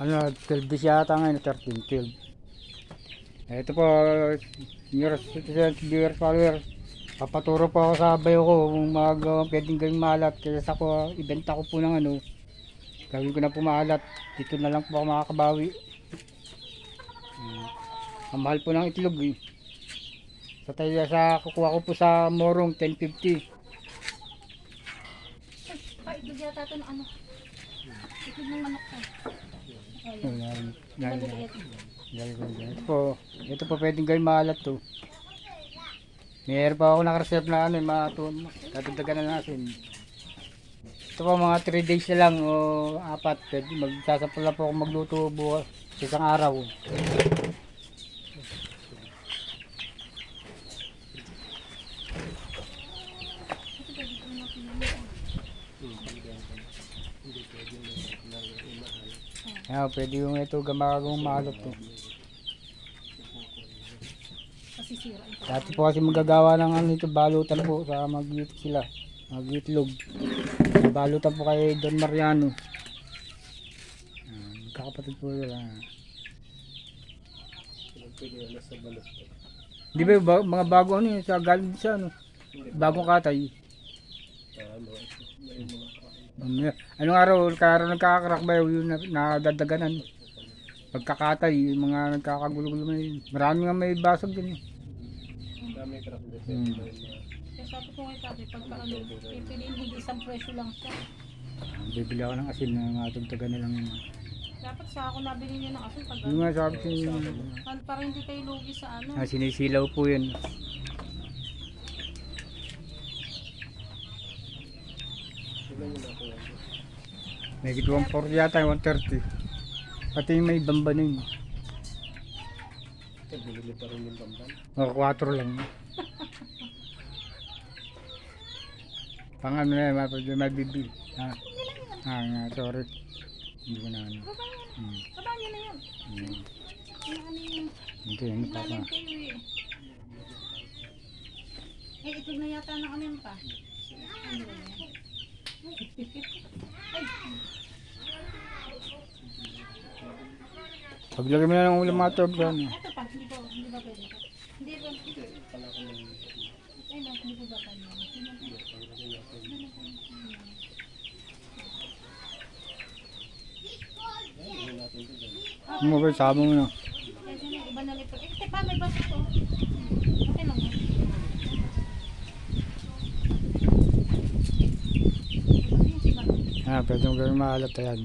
Ano, 12 days yata ngayon, 13, 12. Ito po, senior citizens, viewers, followers. Papaturo po ako sa bayo ko kung magawang pwedeng gawing malat. Kaya sa ko, ibenta ko po ng ano. Gawin ko na po maalat. Dito na lang po ako makakabawi. Hmm. Ang mahal po ng itlog eh. Sa tayo sa kukuha ko po sa Morong 1050. Ay, ito yata ito ano. Ito ng manok ko. Ayun. Yan, yan, yan. Maliliit. Po, ito po pwedeng gawin maalat to. Mayroon pa ako nakareserve na ano, mga to, dadagdagan na natin. Ito po mga 3 days na lang o 4. Pwede magsasapula po ako magluto bukas sa isang araw. Ayan, pwede yung ito gamagong maalot ito. Dati po kasi magagawa ng ano ito, balutan po sa mag sila. Mag-itlog. Balutan po kay Don Mariano. Magkakapatid po sila. Di ba mga bago ano yun, sa galing sa ano? Bagong katay. Um, anong araw, karo nagkakarak ba yun na nadadaganan? Pagkakatay, yung mga nagkakagulo-gulo na yun. Marami nga may basag din. eh. Hmm. Kaya sabi ko nga sabi, pagka ano, pipiliin hindi isang presyo lang siya. Bibili ako ng asin na matagtagan na lang yun. Dapat sa ako nabili niyo ng asin pag Yung nga sabi ano, para hindi kayo lugi sa ano. ah, sinisilaw po yun. May gitawang 40 yata, 130. Pati yung may bamba na yun. O, 4 lang. Pang ano na, mapag- mabibili. Ah, ah, nga, sorry. Hindi ko na ano. Hmm. Baba niyo na yun. Hmm. Yung ano yung Hindi, ano pa pa. eh. Itlog na yata ng ano yun pa. Ano Paglagay mo na ng ulam mga turb yan. ito pa, hindi ba, hindi ba pwede? Hindi ba, hindi. Ay, no, hindi ko ba kanya? Ano mo ba, mo na. Iba na lipot. Eh, pa, may baso to. Okay lang yan. Ayun, si Ba- Ah, pwede mo gawin maalat yan.